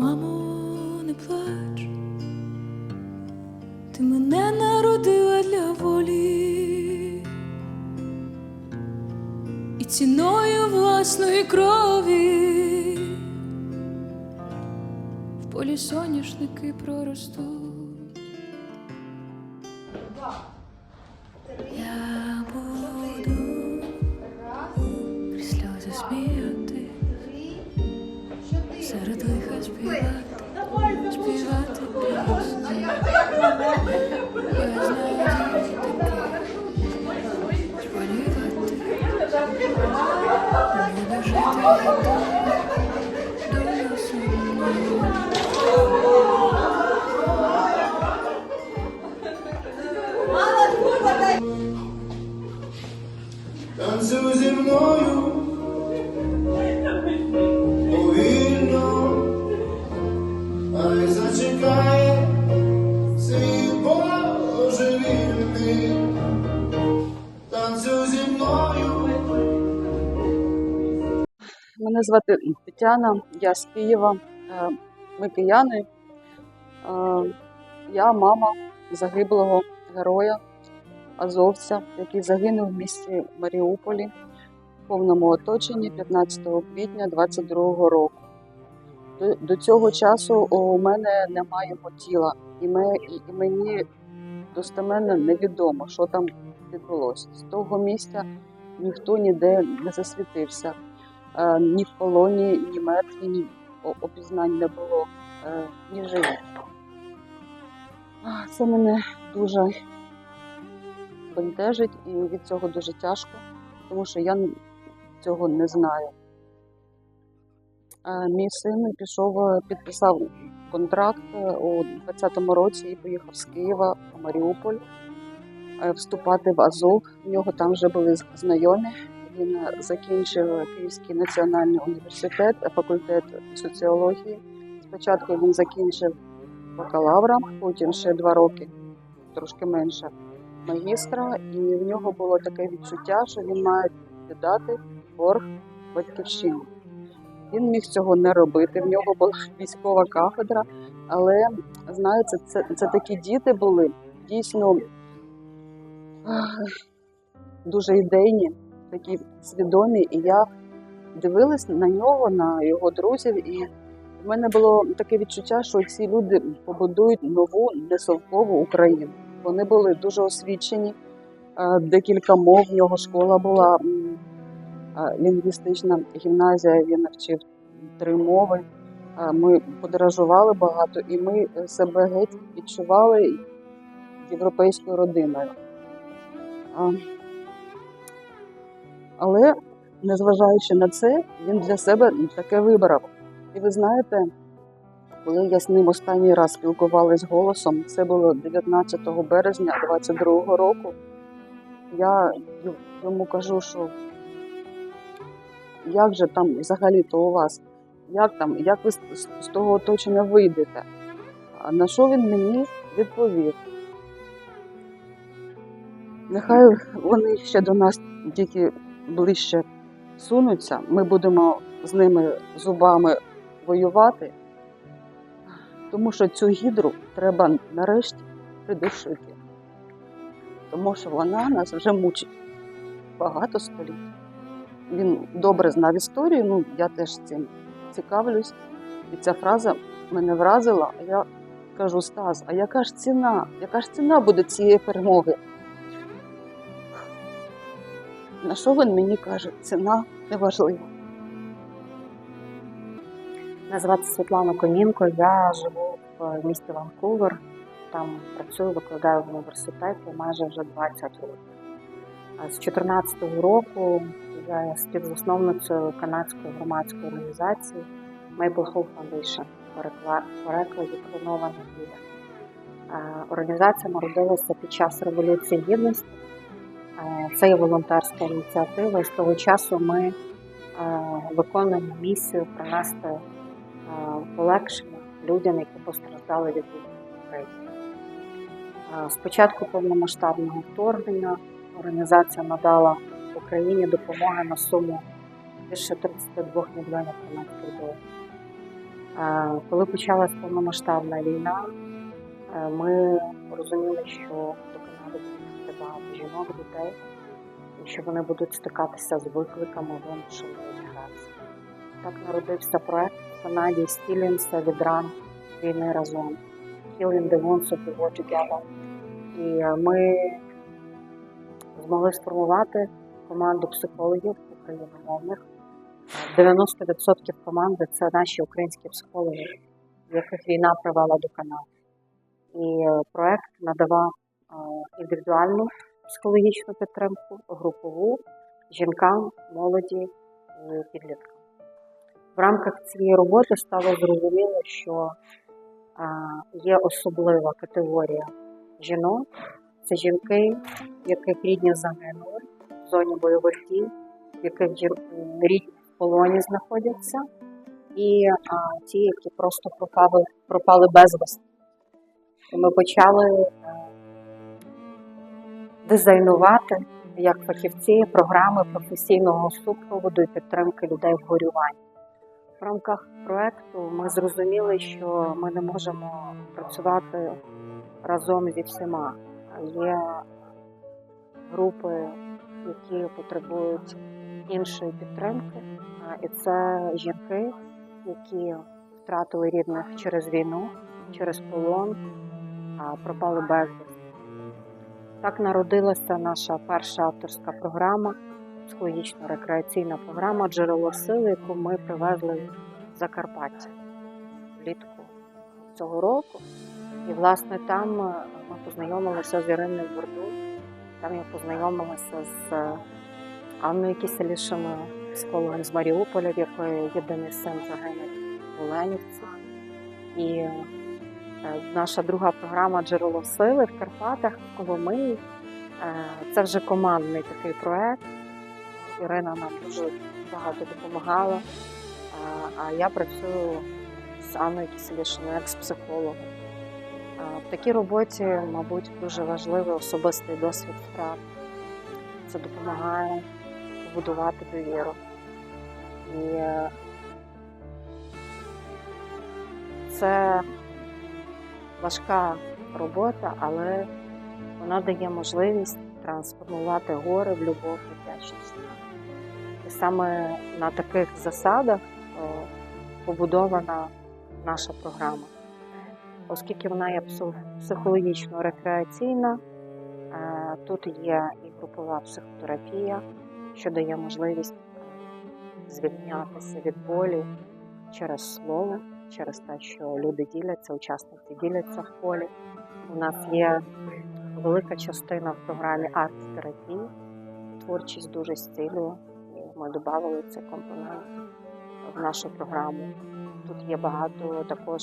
Мамо, не плач, ти мене народила для волі. І ціною власної крові. В полі соняшники проростуть. Співати, співати пісні. Я знаю таке спалювати. Жити зі мною Мене звати Тетяна, я з Києва. Е, Ми кияни. Е, Я мама загиблого героя азовця, який загинув в місті Маріуполі в повному оточенні 15 квітня 22 року. До, цього часу у мене немає його тіла, і мені достеменно невідомо, що там відбулося. З того місця ніхто ніде не засвітився. Е, ні в полоні, ні мертві, ні опізнань не було, е, ні живі. Це мене дуже бентежить і від цього дуже тяжко, тому що я цього не знаю. Е, Мій син пішов, підписав контракт у 20-му році і поїхав з Києва в Маріуполь вступати в Азов. В нього там вже були знайомі. Він закінчив Київський національний університет, факультет соціології. Спочатку він закінчив бакалавра, потім ще два роки, трошки менше, магістра, і в нього було таке відчуття, що він має віддати борг батьківщині. Він міг цього не робити. В нього була військова кафедра, але знаєте, це, це такі діти були дійсно дуже ідейні, такі свідомі. І я дивилась на нього, на його друзів, і в мене було таке відчуття, що ці люди побудують нову несовкову Україну. Вони були дуже освічені, е, декілька мов в нього школа була е, лінгвістична гімназія. Він навчив три мови. Е, Ми подорожували багато, і ми себе геть відчували європейською родиною. Але, незважаючи на це, він для себе таке вибрав. І ви знаєте, коли я з ним останній раз спілкувалась голосом, це було 19 березня 22 року. Я йому кажу, що як же там взагалі-то у вас? Як там, як ви з, того оточення вийдете? На що він мені відповів? Нехай вони ще до нас тільки ближче сунуться, ми будемо з ними зубами воювати, тому що цю гідру треба нарешті придушити. Тому що вона нас вже мучить багато століть. Він добре знав історію, ну я теж цим цікавлюсь. І ця фраза мене вразила. А я кажу, Стас, а яка ж ціна? Яка ж ціна буде цієї перемоги? На що він мені каже? Ціна неважлива. Мене звати Світлана Конінко. Я живу в місті Ванкувер. Там працюю, викладаю в університеті майже вже 20 років. З 2014 року я співзасновницею канадської громадської організації Maple Hope Foundation перекла- перекладі Кленова надія. Е, Організація народилася під час Революції Гідності. Це є волонтерська ініціатива, і з того часу ми е, виконуємо місію принести е, полегшення людям, які постраждали від війни. Е, З початку повномасштабного вторгнення організація надала Україні допомоги на суму більше 32 мільйонів канадських доларів. Коли почалась повномасштабна війна, ми розуміли, що до Канади багато жінок, дітей, і що вони будуть стикатися з викликами вимушеної міграції. Так народився проект Канаді «Стілімся від ран війни разом. Healing the wounds of the war. І е, ми змогли сформувати команду психологів україномовних. 90% команди це наші українські психологи, яких війна привела до Канади. І е, проект надавав індивідуальну психологічну підтримку, групову жінкам, молоді і підліткам. В рамках цієї роботи стало зрозуміло, що е, є особлива категорія жінок. Це жінки, яких рідні загинули в зоні бойових дій, в яких рідні в полоні знаходяться, і а, ті, які просто пропали, пропали безвісти. Ми почали е, дизайнувати як фахівці програми професійного супроводу і підтримки людей в горюванні. В рамках проекту ми зрозуміли, що ми не можемо працювати разом зі всіма. Є групи, які потребують іншої підтримки, і це жінки, які втратили рідних через війну, через полон, пропали безвісти. Так народилася наша перша авторська програма, психологічно-рекреаційна програма Джерело сили, яку ми привезли в Закарпаття влітку цього року. І, власне, там е, ми познайомилися з Іриною Бурду, там я познайомилася з е, Анною Кіселішиною, психологом з Маріуполя, в якої єдиний син загинув в Оленівці. І наша друга програма Джерело сили в Карпатах, в Коломиї. Е, Це вже командний такий проект. Ірина нам дуже багато допомагала. Е, А я працюю з Анною Кіселішиною з психологом. В такій роботі, мабуть, дуже важливий особистий досвід втрат. Це допомагає побудувати довіру. І е, це важка робота, але вона дає можливість трансформувати горе в любов і вдячність. І саме на таких засадах побудована наша програма оскільки вона є психологічно-рекреаційна, е, тут є і групова психотерапія, що дає можливість звільнятися від болі через слово, через те, що люди діляться, учасники діляться в полі. У нас є велика частина в програмі арт-терапії, творчість дуже. І ми додали цей компонент в нашу програму. Тут є багато також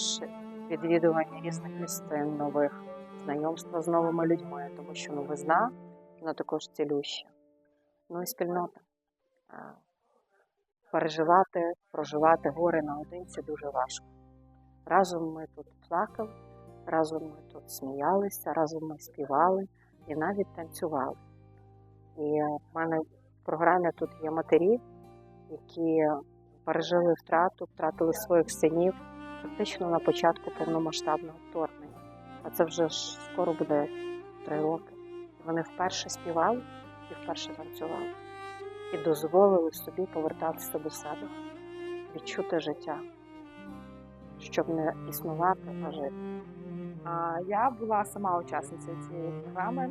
відвідування різних місцин нових, знайомства з новими людьми, тому що новизна вона також цілюща. Ну і спільнота. Переживати, проживати гори наодинці дуже важко. Разом ми тут плакали, разом ми тут сміялися, разом ми співали і навіть танцювали. І в мене в програмі тут є матері, які пережили втрату, втратили своїх синів фактично на початку повномасштабного вторгнення. А це вже ж скоро буде три роки. Вони вперше співали і вперше танцювали. І дозволили собі повертатися до себе, відчути життя, щоб не існувати, а жити. Я була сама учасницею цієї програми.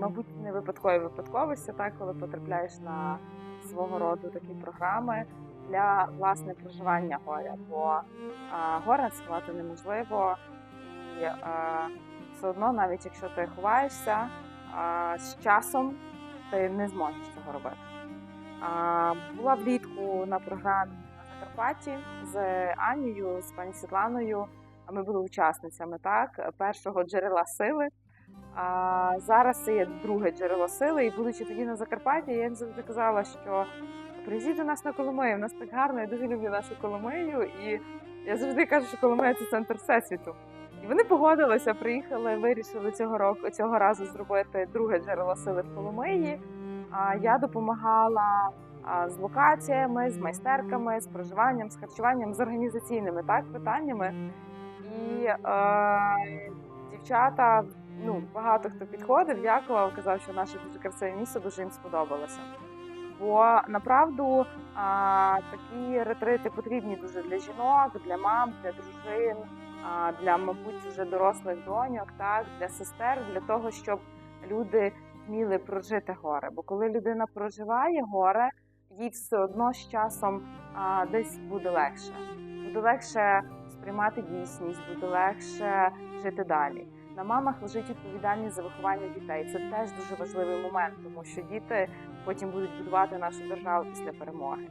Мабуть, не випадкові випадковості, так, коли потрапляєш на свого роду такі програми для власне проживання горя. Бо а, горе сховати неможливо, і а, все одно, навіть якщо ти ховаєшся, а, з часом ти не зможеш цього робити. А, була влітку на програмі Закарпатті з Анією, з пані Світланою. Ми були учасницями так першого джерела сили. А зараз це є друге джерело сили. І будучи тоді на Закарпатті, я їм завжди казала, що приїздіть до нас на Коломию. У нас так гарно, я дуже люблю нашу Коломию. І я завжди кажу, що Коломия це центр всесвіту. І вони погодилися, приїхали, вирішили цього року цього разу зробити друге джерело сили в Коломиї. А я допомагала з локаціями, з майстерками, з проживанням, з харчуванням, з організаційними так питаннями. І е, дівчата, ну багато хто підходив, дякував, казав, що наше дуже красиве місто дуже їм сподобалося. Бо направду а, такі ретрити потрібні дуже для жінок, для мам, для дружин, а, для, мабуть, вже дорослих доньок, так, для сестер, для того, щоб люди вміли прожити горе. Бо коли людина проживає горе, їй все одно з часом а, десь буде легше. Буде легше сприймати дійсність, буде легше жити далі. На мамах лежить відповідальність за виховання дітей. Це теж дуже важливий момент, тому що діти потім будуть будувати нашу державу після перемоги.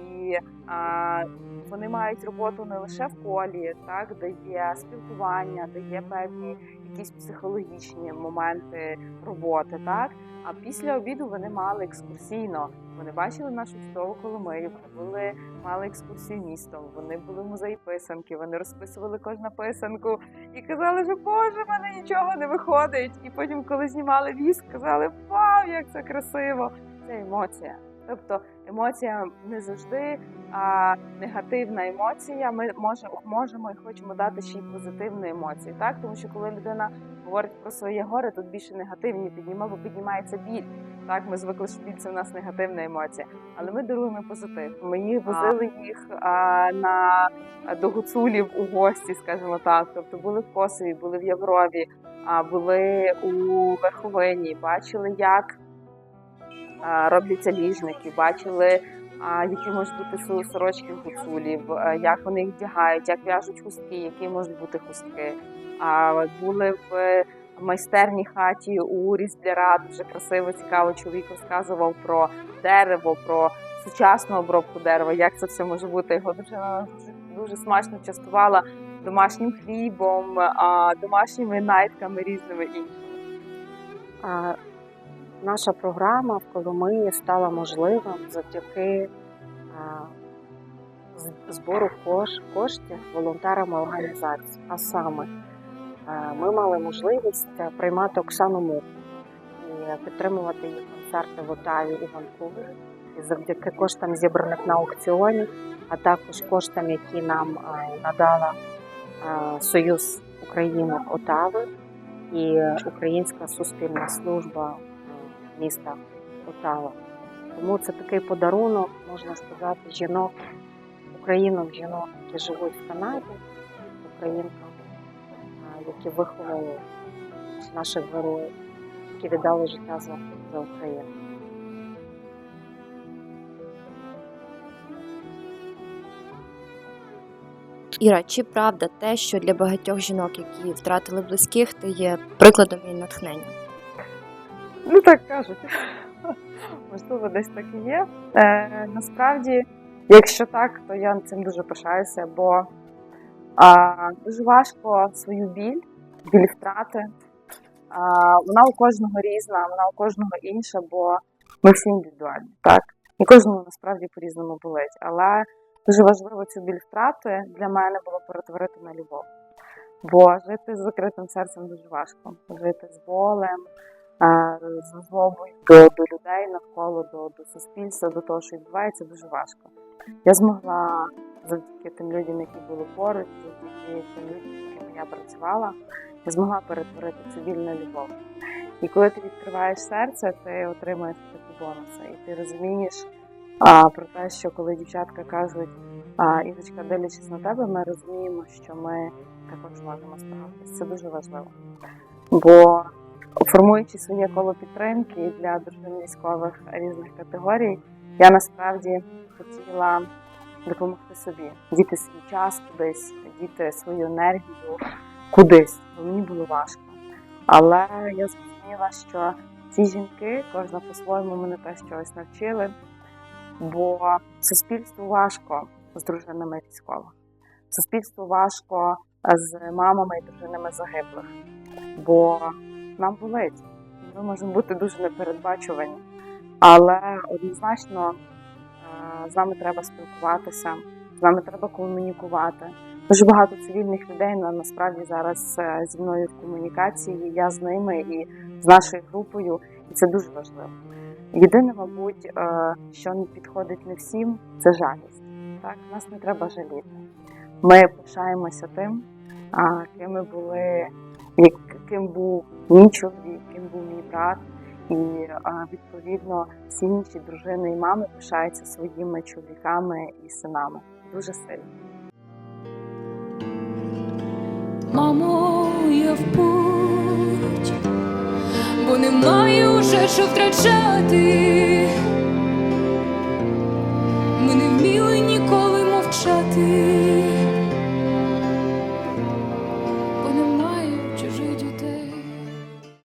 І а, вони мають роботу не лише в колі, так де є спілкування, де є певні якісь психологічні моменти роботи, так. А після обіду вони мали екскурсійно. Вони бачили нашу чудову Коломию, були, мали екскурсію містом. Вони були в музеї писанки, вони розписували кожну писанку і казали, що Боже, в мене нічого не виходить. І потім, коли знімали віск, казали Вау, як це красиво! Це емоція. Тобто емоція не завжди а, негативна емоція. Ми можемо, можемо і хочемо дати ще й позитивну емоцію. Так, тому що коли людина говорить про своє горе, тут більше негативні підніма, бо піднімається біль. Так, ми звикли, що біль це в нас негативна емоція, але ми даруємо позитив. Ми їх возили їх а, на до гуцулів у гості, скажімо так. Тобто були в Косові, були в Єврові, а були у Верховині, бачили, як робляться ліжники, бачили, які можуть бути сорочки гуцулів, як вони їх вдягають, як в'яжуть хустки, які можуть бути хустки. Були в майстерній хаті у Різбляра, дуже красиво, цікаво. Чоловік розказував про дерево, про сучасну обробку дерева, як це все може бути. Його дружина дуже смачно частувала домашнім хлібом, домашніми найтками різними іншими. Наша програма в Коломиї стала можливим завдяки збору коштів волонтерами організації. А саме ми мали можливість е, приймати Оксану Мух і підтримувати її концерти в Отаві і Ванкувері. І завдяки коштам, зібраних на аукціоні, а також коштам, які нам е, надала е, Союз України Отави і Українська суспільна служба міста Отава. Тому це такий подарунок, можна сказати, жінок, українок, жінок, які живуть в Канаді, українкам, які виховали наших героїв, які віддали життя за, за Україну. Іра, чи правда те, що для багатьох жінок, які втратили близьких, ти є прикладом і натхненням? Ну так кажуть. Можливо, десь так і є. Е, насправді, якщо так, то я цим дуже пишаюся, бо а, дуже важко свою біль, біль втрати. А, вона у кожного різна, вона у кожного інша, бо ми всі індивідуальні, так? І кожному насправді по-різному болить. Але дуже важливо цю біль втрати для мене було перетворити на любов. Бо жити з закритим серцем дуже важко. Жити з болем, з злобою до, до людей навколо, до, до суспільства, до того, що відбувається, дуже важко. Я змогла завдяки тим людям, які були поруч, завдяки тим людям, з якими я працювала, я змогла перетворити цю біль на любов. І коли ти відкриваєш серце, ти отримуєш такі бонуси. І ти розумієш а, про те, що коли дівчатка кажуть, а, Ірочка, дивлячись на тебе, ми розуміємо, що ми також можемо справитися. Це дуже важливо. Бо формуючи своє коло підтримки для дружин військових різних категорій, я насправді хотіла допомогти собі, діти свій час кудись, діти свою енергію кудись, бо мені було важко. Але я зрозуміла, що ці жінки, кожна по-своєму мене теж чогось навчили, бо суспільству важко з дружинами військових. Суспільству важко з мамами і дружинами загиблих, бо нам болить. Ми можемо бути дуже непередбачувані. Але однозначно е, з нами треба спілкуватися, з нами треба комунікувати. Дуже багато цивільних людей на- насправді зараз е, зі мною в комунікації. Я з ними і з нашою групою, і це дуже важливо. Єдине, мабуть, е, що не підходить не всім, це жалість. Так, нас не треба жаліти. Ми пишаємося тим, ким ми були, яким був мій чоловік, яким був мій брат, і відповідно всі інші дружини і мами пишаються своїми чоловіками і синами. Дуже сильно. Мамо, я в путь, бо не маю вже що втрачати. Ми не вміли ніколи мовчати.